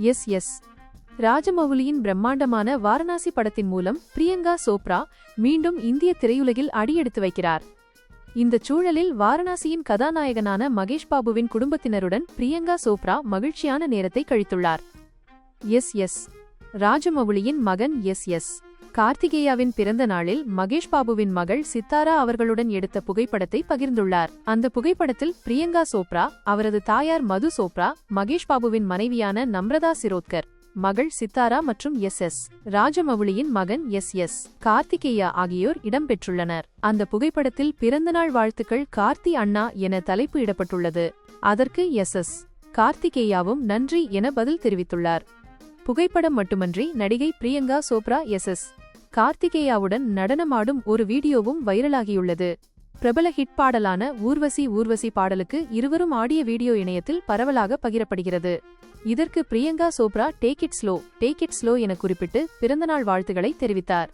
S S. ராஜமௌலியின் பிரம்மாண்டமான வாரணாசி படத்தின் மூலம் பிரியங்கா சோப்ரா மீண்டும் இந்திய திரையுலகில் அடியெடுத்து வைக்கிறார். இந்த சூழலில் வாரணாசியின் கதாநாயகனான மகேஷ் பாபுவின் குடும்பத்தினருடன் பிரியங்கா சோப்ரா மகிழ்ச்சியான நேரத்தை கழித்துள்ளார். S S. ராஜமௌலியின் மகன் எஸ் எஸ். கார்த்திகேயாவின் பிறந்த நாளில் மகேஷ் பாபுவின் மகள் சித்தாரா அவர்களுடன் எடுத்த புகைப்படத்தை பகிர்ந்துள்ளார். அந்த புகைப்படத்தில் பிரியங்கா சோப்ரா அவரது தாயார் மது சோப்ரா மகேஷ் பாபுவின் மனைவியான நம்ரதா சிரோத்கர் மகள் சித்தாரா மற்றும் எஸ் எஸ். ராஜமௌலியின் மகன் எஸ் எஸ். கார்த்திகேயா ஆகியோர் இடம்பெற்றுள்ளனர் அந்த புகைப்படத்தில் பிறந்தநாள் வாழ்த்துக்கள் கார்த்தி அண்ணா என தலைப்பு இடப்பட்டுள்ளது. அதற்கு எஸ் எஸ். கார்த்திகேயாவும் நன்றி என பதில் தெரிவித்துள்ளார். புகைப்படம் மட்டுமன்றி நடிகை பிரியங்கா சோப்ரா எஸ். எஸ். கார்த்திகேயாவுடன் நடனமாடும் ஒரு வீடியோவும் வைரலாகியுள்ளது. பிரபல ஹிட் பாடலான ஊர்வசி ஊர்வசி பாடலுக்கு இருவரும் ஆடிய வீடியோ இணையத்தில் பரவலாக பகிரப்படுகிறது. இதற்கு Priyanka Chopra take it slow take it slow என குறிப்பிட்டு பிறந்தநாள் வாழ்த்துக்களை தெரிவித்தார்.